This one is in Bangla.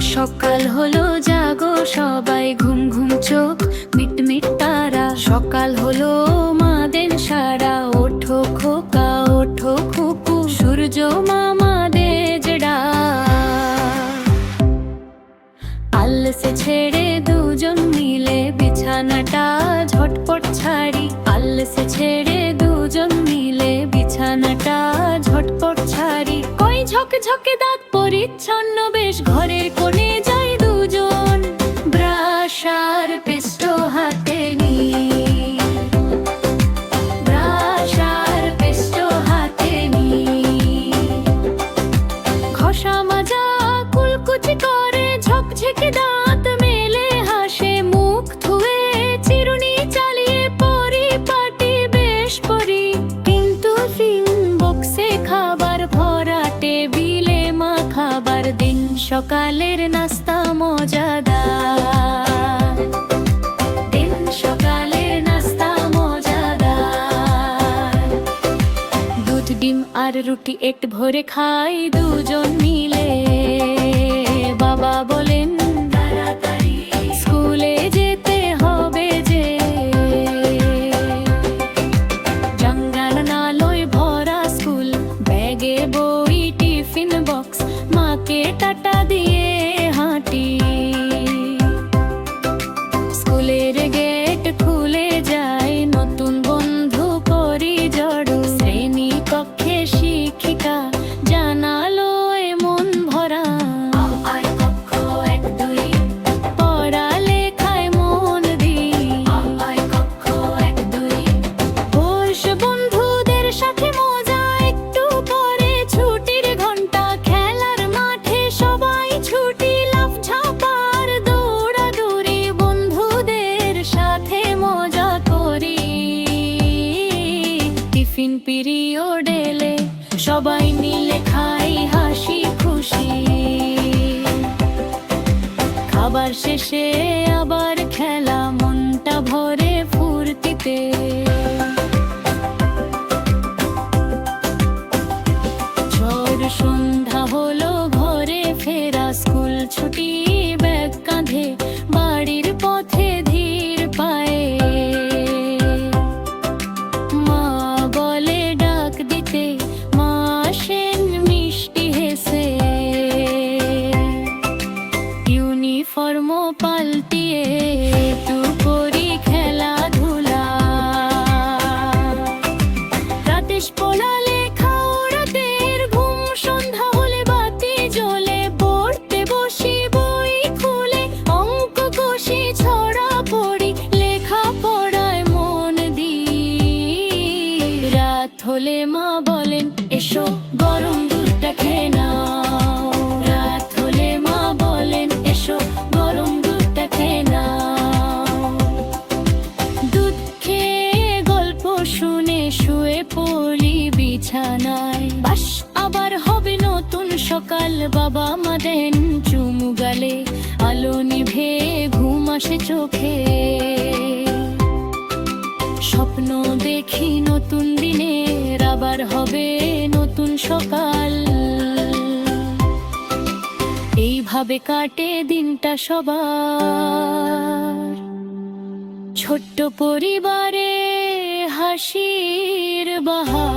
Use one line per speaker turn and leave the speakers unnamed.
সকাল হলো জাগো, সবাই ঘুম ঘুম চোখ, মিট মিট তারা। সকাল হলো মাদের সারা, ওঠো খোকা, ওঠো খুকু, সূর্য মামা দে জড়া। আলসে ছেড়ে দুজন মিলে বিছানাটা ঝটপট ছাড়ি। আলসে ছেড়ে দুজন মিলে বিছানাটা কই ঝকে ঝকে দাঁত পরিচ্ছন্ন বেশ ঘরের কোণে দিন সকালের নাস্তা মজাদার। দিন সকালের নাস্তা দুধ, ডিম আর রুটি একটু ভরে খাই দুজন মিলে। చేసేటటది টিফিন পিরিয়ড এলে সবাই মিলে খাই হাসি খুশি। খাবার শেষে আবার খেলা, মনটা ভরে ফুর্তিতে। হলে মা বলেন, এসো গরম দুধটা খেয়ে নাও। রাত হলে মা বলেন, এসো গরম দুধটা খেয়ে নাও। দুধ খেয়ে গল্প শুনে শুয়ে পড়ি বিছানায়। বাস, আবার হবে নতুন সকাল, বাবা মা দেন চুমু গালে। আলো নিভে ঘুম আসে চোখে। স্বপ্ন দেখি নতুন দিনের, আবার হবে নতুন সকাল। এইভাবে কাটে দিনটা সবার। ছোট্ট পরিবারে হাসির বাহার।